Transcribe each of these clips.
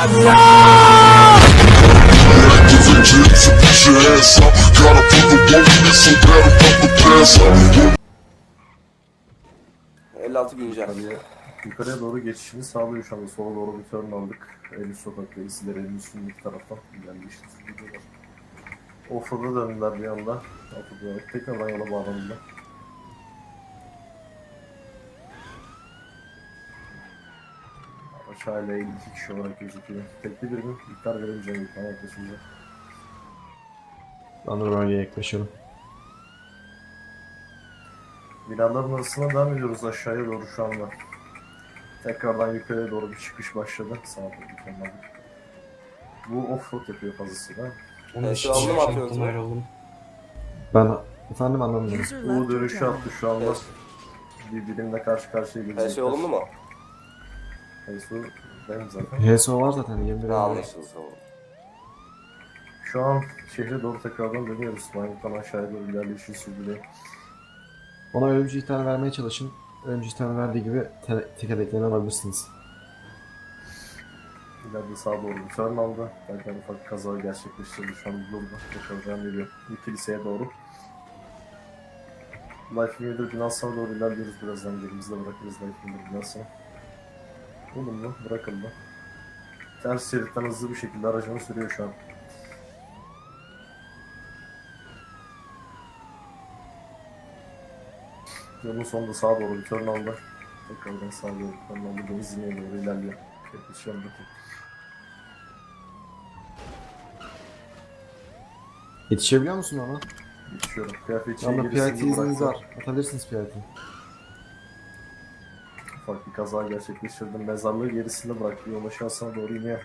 Cause they kids, so put your ass up. Gotta put the one in it so bad I'm about to pass out. 56 güncel. Tabii yukarıya doğru geçişini sağlıyor şu anda. Sola doğru bir turn aldık. Eylül sokakta isimleri Eylül üstündeki taraftan. Gidiyorlar. Offroad'a döndüler bir anda. Offroad olarak tekrardan yola bağlandılar. Eylül iki kişi olarak gözüküyor. Tekli birinin miktar tane yaklaşınca. Ben de bölgeye yaklaşıyorum. Binaların arasına devam ediyoruz aşağıya doğru şu anda. Tekrardan yukarıya doğru bir çıkış başladı. Doğru yukarıdan. Bu offroad yapıyor fazlasıyla. Evet, şu anda mı atıyoruz? Ben efendim anlamadım. User Bu left your dönüşü channel. attı şu anda. Evet. Bir birimle karşı karşıya gelecekler. Her şey olumlu mu? Hesu benim zaten. HSO var zaten 21 Ne Eylül. anlaşıldı tamam. Şu an şehre doğru tekrardan dönüyoruz. Maymun'dan aşağıya doğru ilerleyişini sürdürüyor. Ona ölümcü ihtarı vermeye çalışın. Ölümcü ihtarı verdiği gibi te tekerleklerini alabilirsiniz. İleride sağa doğru bir turn aldı. Derken ufak bir kaza gerçekleştirdi şu an burada. Tekrar devam ediyor. Bir kiliseye doğru. Life Leader binasına doğru ilerliyoruz birazdan. Gerimizde bırakırız Life Leader binasını. Olumlu, bırakıldı. Ters şeritten hızlı bir şekilde aracını sürüyor şu an. Yolun sonunda sağa doğru bir turn aldı. Tekrardan sağa doğru bir turn aldı. Benzinliğe doğru ilerliyor. Yaklaşıyor bakayım. Yetişebiliyor musun ona? Geçiyorum. Kıyafetçiye Yanda gerisini PIT izniniz var. Atabilirsiniz PIT. Ufak bir kaza gerçekleştirdim. Mezarlığı gerisinde bıraktı. Yol aşağısına doğru iniyor.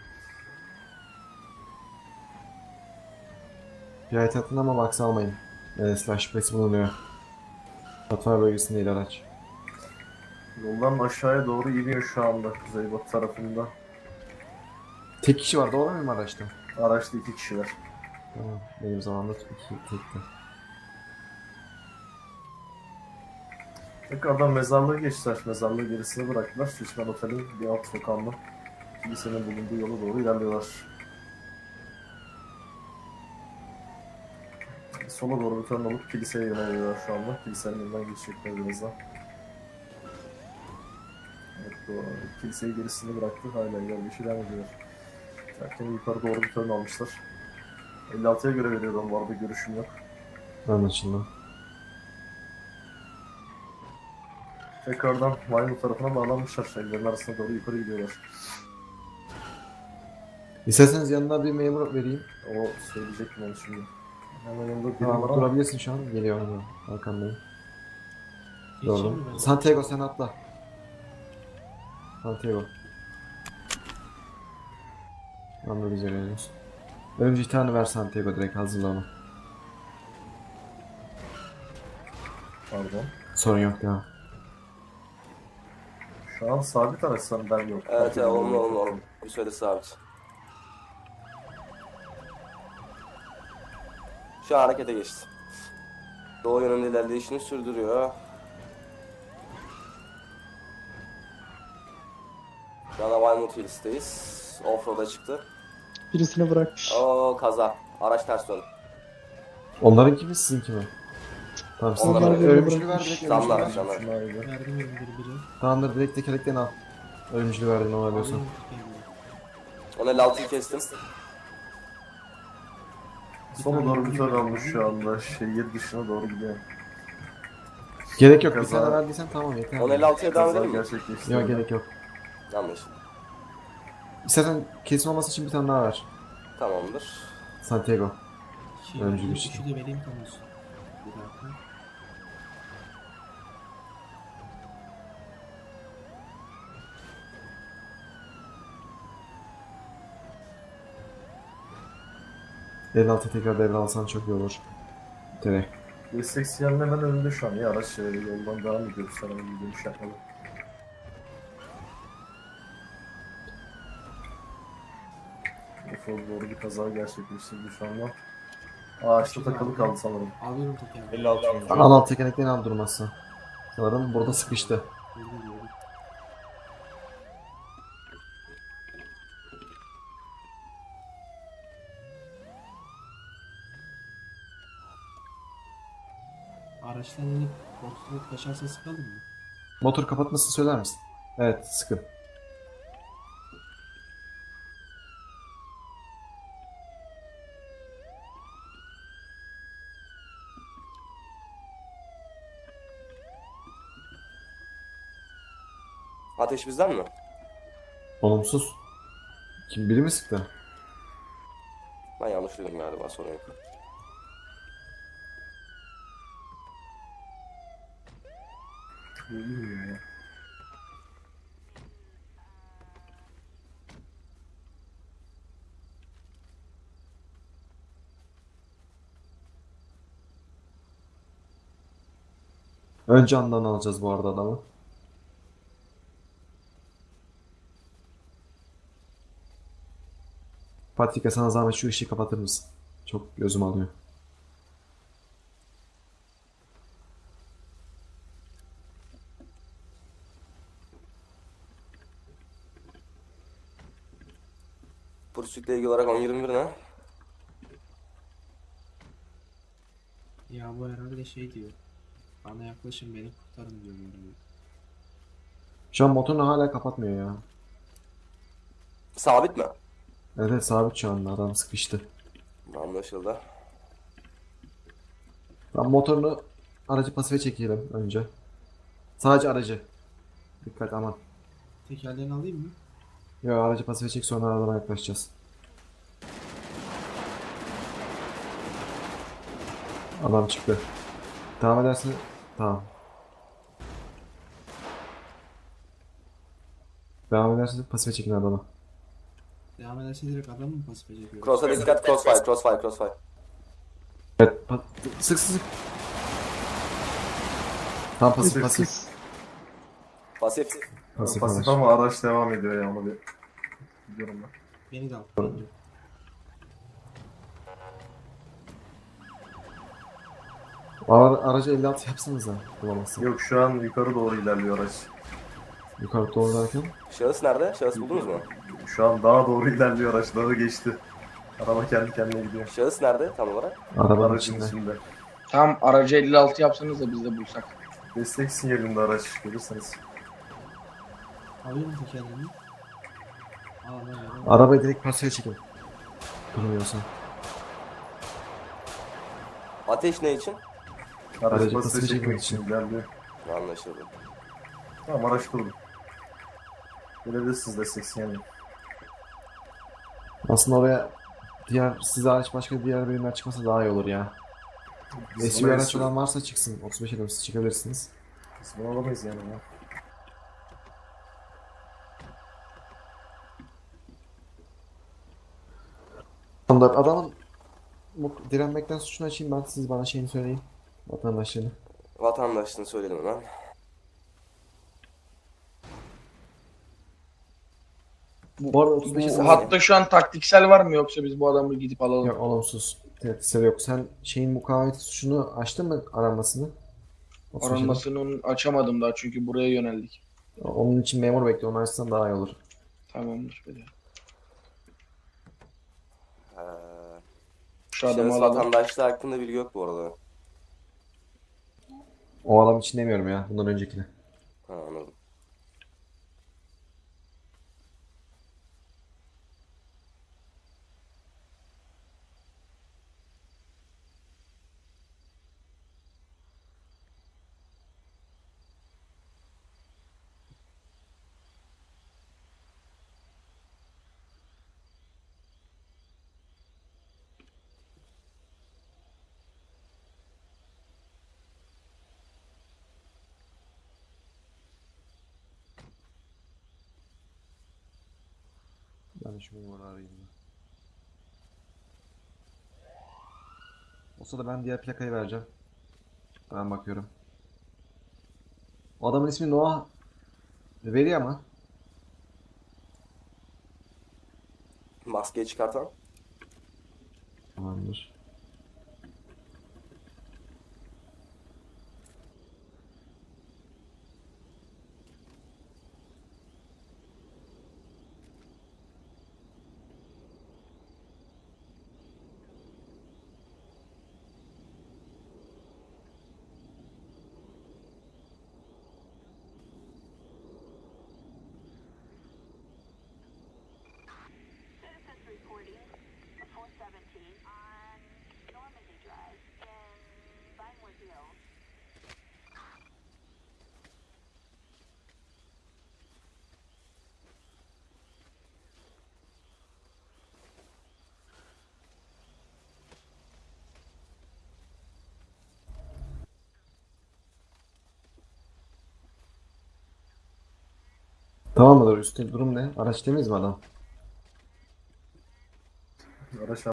PIT atın ama box almayın. E, slash press bulunuyor. Atma bölgesinde değil araç. Yoldan aşağıya doğru iniyor şu anda. Kuzeybatı tarafında. Tek kişi var doğru muyum araçta? Araçta iki kişiler. Tamam. Benim zamanımda iki tekti. Tekrardan mezarlığı geçtiler. Mezarlığı gerisine bıraktılar. Süsmen Otel'in bir alt sokağında. Kilisenin bulunduğu yola doğru ilerliyorlar. Sola doğru bir turn alıp kiliseye yöneliyorlar şu anda. Kilisenin önünden geçecekler birazdan. Evet, doğru. Kiliseyi gerisinde bıraktı. Hala ilerleyişi devam ediyor. Derken yukarı doğru bir turn almışlar. 56'ya göre veriyorum bu arada görüşüm yok. Anlaşıldı. Tekrardan maymun tarafına bağlanmışlar. Ellerin arasına doğru yukarı gidiyorlar. İsterseniz yanına bir memur vereyim. O söyleyecektim onu şimdi. Hemen yanında biri Tamam var ama durabilirsin şu an. Geliyor onu. Arkandayım. Doğru. Santiago sen atla. Santiago. Anladı bize geliyoruz. Önce ihtarını ver Santiago direkt hazırla onu. pardon. Sorun yok devam. Şu an sabit araçsan ben yok. Evet evet ediyorum. olumlu olumlu. Bir süre sabit. Şu an harekete geçti. Doğu yönünde ilerleyişini sürdürüyor. Şu anda Weymouth Hills'teyiz. Offroad'a çıktı. Birisini bırakmış. Oo kaza. Araç ters döndü. Onların kimi sizinki mi? Tamam sizin Onlar ölümcülü birini ver bırakmış. direkt Damla ölümcülü ver. araç onlar. Şunlar iyi. Tamamdır direkt tekerlekten al. Ölümcülü verdin onu alıyorsun. Onu 56'yı kestim. Sola doğru bir turn almış şu anda. Şehir dışına doğru gidiyor. Gerek yok bir Kaza- tane verdiysen tamam yeter. Onu 56'ya devam Kaza edelim mi? gerçekleşti. Yok gerek yok. Anlaşıldı. İstersen kesin olması için bir tane daha ver. Tamamdır. Santiago. Öncü bir şey. Şu da vereyim konusu. Bir dakika. Elin altı tekrar devralsan çok iyi olur. Direkt. Destek sinyalinin hemen önünde şu an. Ya araç e, yoldan devam ediyoruz. Sana bir dönüş yapmalı. Offroad doğru bir kaza gerçekleştirdi şu anda. Ağaçta takılı kaldı sanırım. Alıyorum tekerleği. 56 Al alt tekerleklerini al durmazsa. Sanırım burada sıkıştı. Diyorum. Araçtan inip kontrol kaçarsa sıkalım mı? Motor kapatmasını söyler misin? Evet sıkın. Ateş bizden mi? Olumsuz. Kim biri mi sıktı? Ben yanlış duydum galiba sorun yok. Bilmiyorum. Önce andan alacağız bu arada adamı. Patrika sana zahmet şu ışığı kapatır mısın? Çok gözüm alıyor. Pursuit'le ilgili olarak 10-21 ne? Ya bu herhalde şey diyor. Bana yaklaşın beni kurtarın diyor böyle. Şu an motorunu hala kapatmıyor ya. Sabit mi? Evet sabit şu anda adam sıkıştı. Anlaşıldı. Ben motorunu aracı pasife çekelim önce. Sadece aracı. Dikkat aman. Tekerlerini alayım mı? Yo aracı pasife çek sonra adama yaklaşacağız. Adam çıktı. Devam edersin. Tamam. Devam edersin pasife çekin adamı. Devam ederse direkt adamı mı pasife çekiyoruz? Cross'a dikkat, crossfire, crossfire, crossfire. Evet. pa- sık sık sık. Tam pasif pasif. Pasif. Pasif Pasif araç. ama araç devam ediyor ya onu bir gidiyorum ben. Beni de al. Ara- aracı 56 yapsanıza bulamazsın. Yok şu an yukarı doğru ilerliyor araç. Yukarı doğru derken. Şahıs nerede? Şahıs buldunuz mu? Şu an daha doğru ilerliyor araç. Dağı geçti. Araba kendi kendine gidiyor. Şahıs nerede tam olarak? Arabanın Aracın içinde. içinde. Tam aracı 56 yapsanız da biz de bulsak. Destek sinyalinde araç görürseniz. Alayım mı al. Arabayı direkt pasife çekin. Durmuyorsa. Ateş ne için? Araç Aracı pasife çekmek için ilerliyor. Anlaşıldı. Tamam araç durdu. Gelebilirsiniz destek sinyalini. Aslında oraya diğer size hariç başka diğer birimler çıkmasa daha iyi olur ya. Biz SUV araç olan varsa çıksın. 35 adam siz çıkabilirsiniz. Biz bunu alamayız yani ya. Tamamdır. Adamın bu direnmekten suçunu açayım ben siz bana şeyini söyleyin. Vatandaşlığını. Vatandaşlığını söyledim hemen. Bu arada 35 Bu adam. hatta şu an taktiksel var mı yoksa biz bu adamı gidip alalım? Yok olumsuz. Tehditleri yok. Sen şeyin mukavemeti suçunu açtın mı aranmasını? 35 adam. Aranmasını açamadım daha çünkü buraya yöneldik. Onun için memur bekliyor. Onu açsan daha iyi olur. Tamamdır. Böyle. Ee, Şu adamı şahıs alalım. vatandaşlığı hakkında bilgi yok bu arada. O adam için demiyorum ya. Bundan öncekine. Ha, anladım. Ben şu memuru arayayım. ya. O sırada ben diğer plakayı vereceğim. Ben bakıyorum. O adamın ismi Noah Veri ama. Maskeyi çıkartan. Tamamdır. Tamam mıdır? Üstte durum ne? Araç temiz mi adam? Araç